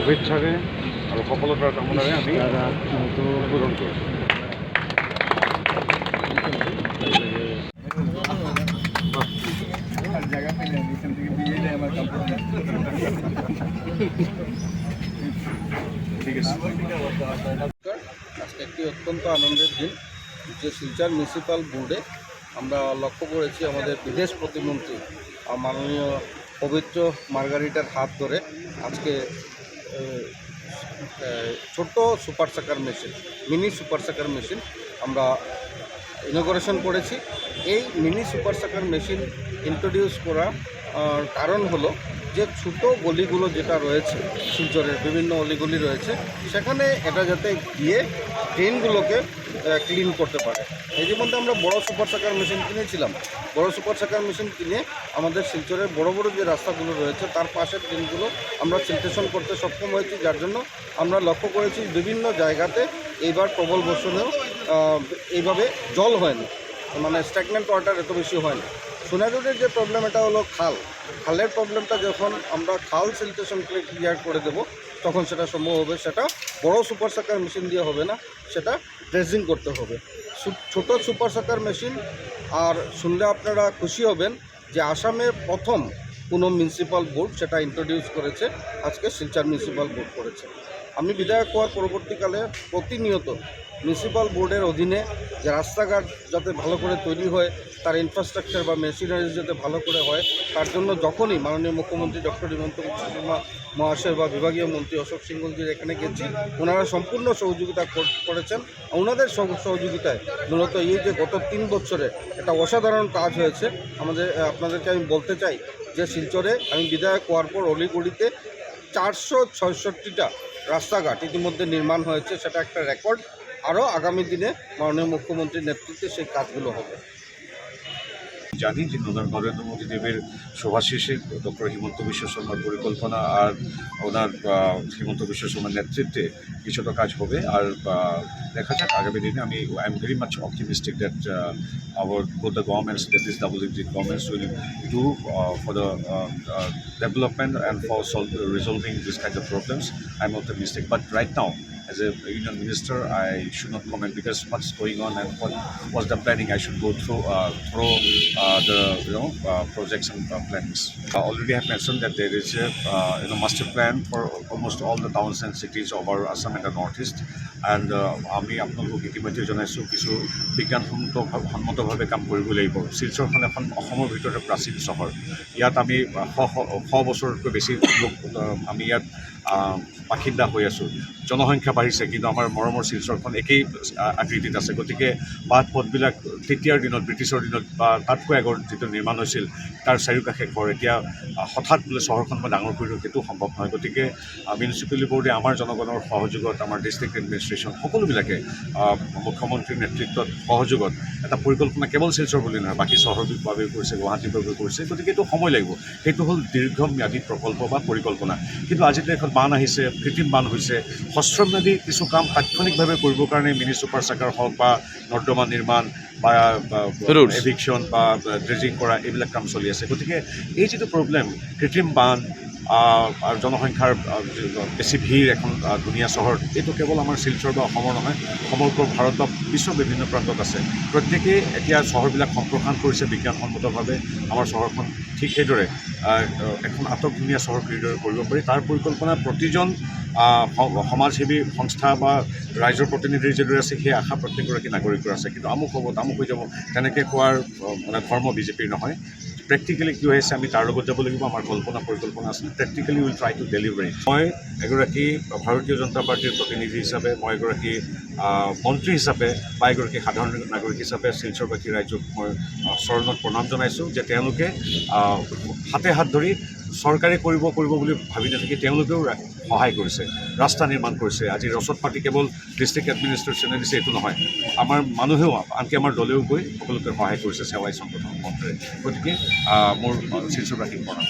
শুভেচ্ছাৰে আৰু সফলতাৰ কামনাৰে আমি উদ্বোধন কৰিছোঁ ঠিক আছে। আজকে একটি অত্যন্ত আনন্দের দিন যে শিলচর মিউনিসিপ্যাল বোর্ডে আমরা লক্ষ্য করেছি আমাদের বিদেশ প্রতিমন্ত্রী মাননীয় পবিত্র মার্গারিটার হাত ধরে আজকে ছোট্ট super sucker machine, mini super sucker machine আমরা ইনোগ্রেশন করেছি। এই mini super sucker machine introduce করা কারণ হলো যে ছোটো গলিগুলো যেটা রয়েছে, শিলচরের বিভিন্ন অলিগলি রয়েছে, সেখানে এটা যাতে গিয়ে ড্রেনগুলোকে ক্লিন করতে পারে। এই মধ্যে আমরা বড় সুপার সাকার মেশিন কিনেছিলাম। বড় সুপার সাকার মেশিন কিনে আমাদের শিলচরের বড় বড় যে রাস্তাগুলো রয়েছে, তার পাশের ড্রেনগুলো আমরা সিলটেশন করতে সক্ষম হয়েছি, যার জন্য আমরা লক্ষ্য করেছি বিভিন্ন জায়গাতে এইবার প্রবল বর্ষণেও এইভাবে জল হয়নি। মানে স্ট্যাগনেন্ট ওয়াটার এত বেশি হয় না। সোনারুডের যে প্রবলেম এটা হলো খাল। খালের প্রবলেমটা যখন আমরা খাল সিলটেশন ক্লিয়ার করে দেব, তখন সেটা সম্ভব হবে। সেটা বড় সুপার সাকার মেশিন দিয়ে হবে না, সেটা ড্রেসিং করতে হবে। ছোট সুপার সাকার মেশিন আর শুনলে আপনারা খুশি হবেন যে আসামের প্রথম কোনো মিউনিসিপ্যাল বোর্ড সেটা ইন্ট্রোডিউস করেছে। আজকে শিলচর মিউনিসিপ্যাল বোর্ড করেছে। আমি বিধায়ক হওয়ার পরবর্তীকালে প্রতিনিয়ত মিউনিসিপ্যাল বোর্ডের অধীনে যে রাস্তাঘাট যাতে ভালো করে তৈরি হয়, তার ইনফ্রাস্ট্রাকচার বা মেশিনারি যাতে ভালো করে হয়, তার জন্য যখনই মাননীয় মুখ্যমন্ত্রী ডক্টর হিমন্ত বিশ্ব শর্মা মহাশয় বা বিভাগীয় মন্ত্রী অশোক সিংহলজির এখানে গেছি, ওনারা সম্পূর্ণ সহযোগিতা কর- করেছেন। ওনাদের সহযোগিতায় মূলত এই যে গত তিন বছরে একটা অসাধারণ কাজ হয়েছে। আমাদের, আপনাদেরকে আমি বলতে চাই যে শিলচরে আমি বিধায়ক হওয়ার পর অলিগলিতে চারশো ছয়ষট্টিটা রাস্তাঘাট ইতিমধ্যে নির্মাণ হয়েছে, সেটা একটা রেকর্ড। আরও আগামী দিনে মাননীয় মুখ্যমন্ত্রীর নেতৃত্বে সেই কাজগুলো হবে। জানি যে নদন নরেন্দ্র মোদী দেবের শোভাশেষে ডক্টর হিমন্ত বিশ্ব শর্মার পরিকল্পনা আর ওনার হিমন্ত বিশ্ব শর্মার নেতৃত্বে কিছুটা কাজ হবে। আর দেখা যাক, আগামী দিনে আমি I am very much optimistic that our both the governments that is double in governments will do for the development and for solve resolving this kind of problems I am optimistic but right now as a union minister I should not comment because matters going on and was the planning I should go through throw the you know uh, projects and uh, plannings I already have mentioned that there is a uh, you know master plan for almost all the towns and cities of our assam and the northeast. And uh, আমি আপোনালোকক ইতিমধ্যে জনাইছোঁ কিছু বিজ্ঞানসন্মত সন্মতভাৱে কাম কৰিব লাগিব। শিলচৰখন এখন অসমৰ ভিতৰতে প্ৰাচীন চহৰ। ইয়াত আমি শ বছৰতকৈ বেছি লোক আমি ইয়াত বাসিন্দা হৈ আছোঁ। জনসংখ্যা বাঢ়িছে কিন্তু আমাৰ মৰমৰ শিলচৰখন একেই আকৃতিত আছে। গতিকে বাট পথবিলাক তেতিয়াৰ দিনত ব্ৰিটিছৰ দিনত বা তাতকৈ আগৰ যিটো নিৰ্মাণ হৈছিল তাৰ চাৰিওকাষে ঘৰ। এতিয়া হঠাৎ বোলে চহৰখন মই ডাঙৰ কৰি দিওঁ সেইটো সম্ভৱ নহয়। গতিকে মিউনিচিপেলিটি বোৰ্ডে আমাৰ জনগণৰ সহযোগত আমাৰ ডিষ্ট্ৰিক্ট এডমিনিষ্ট্ৰেশ্যন সকলোবিলাকে মুখ্যমন্ত্ৰীৰ নেতৃত্বত সহযোগত এটা পৰিকল্পনা কেৱল শিলচৰ বুলি নহয় বাকী চহৰৰ বাবে কৰিছে গুৱাহাটীৰ বাবে কৰিছে গতিকে এইটো সময় লাগিব। সেইটো হ'ল দীৰ্ঘম্যাদী প্ৰকল্প বা পৰিকল্পনা। কিন্তু আজি দেশত বান আহিছে কৃত্ৰিম বান হৈছে। হ্ৰস্বম্যাদী কিছু কাম তাৎক্ষণিকভাৱে কৰিবৰ কাৰণে মিনি ছুপাৰ চাকাৰ হওক বা নৰ্দমা নিৰ্মাণ বা. এভিকশ্যন বা ড্ৰেজিং কৰা এইবিলাক কাম চলি আছে। গতিকে এই যিটো প্ৰব্লেম কৃত্ৰিম বান জনসংখ্যাৰ বেছি ভিৰ এখন ধুনীয়া চহৰ। এইটো কেৱল আমাৰ শিলচৰ বা অসমৰ নহয়, সমগ্ৰ ভাৰত বা বিশ্বৰ বিভিন্ন প্ৰান্তত আছে। প্ৰত্যেকেই এতিয়া চহৰবিলাক সম্প্ৰসাৰণ কৰিছে বিজ্ঞানসন্মতভাৱে আমাৰ চহৰখন ঠিক সেইদৰে এখন আটকধুনীয়া চহৰ কিদৰে কৰিব পাৰি। তাৰ পৰিকল্পনা প্ৰতিজন সমাজসেৱী সংস্থা বা ৰাইজৰ প্ৰতিনিধিৰ যিদৰে আছে, সেই আশা প্ৰত্যেকগৰাকী নাগৰিকৰ আছে। কিন্তু আমুক হ'ব, তামুক হৈ যাব, তেনেকৈ কোৱাৰ মানে ধৰ্ম বিজেপিৰ নহয়। প্ৰেক্টিকেলি কি হৈ আছে আমি তাৰ লগত যাব লাগিব আমাৰ কল্পনা পৰিকল্পনা আছে। Practically will try to delivery মই এগৰাকী ভাৰতীয় জনতা পাৰ্টীৰ প্ৰতিনিধি হিচাপে, মই এগৰাকী মন্ত্ৰী হিচাপে বা এগৰাকী সাধাৰণ নাগৰিক হিচাপে শিলচৰবাসী ৰাইজক মই চৰণত প্ৰণাম জনাইছোঁ যে তেওঁলোকে হাতে হাত ধৰি চৰকাৰে কৰিব কৰিব বুলি ভাবি নাথাকি তেওঁলোকেও সহায় কৰিছে, ৰাস্তা নিৰ্মাণ কৰিছে। আজি ৰচদ পাতি কেৱল ডিষ্ট্ৰিক্ট এডমিনিষ্ট্ৰেশ্যনে দিছে, এইটো নহয়। আমাৰ মানুহেও, আনকি আমাৰ দলেও গৈ সকলোকে সহায় কৰিছে, সেৱাই সংগঠন মন্ত্ৰে। গতিকে মোৰ শিলচৰবাসীক প্ৰণাম।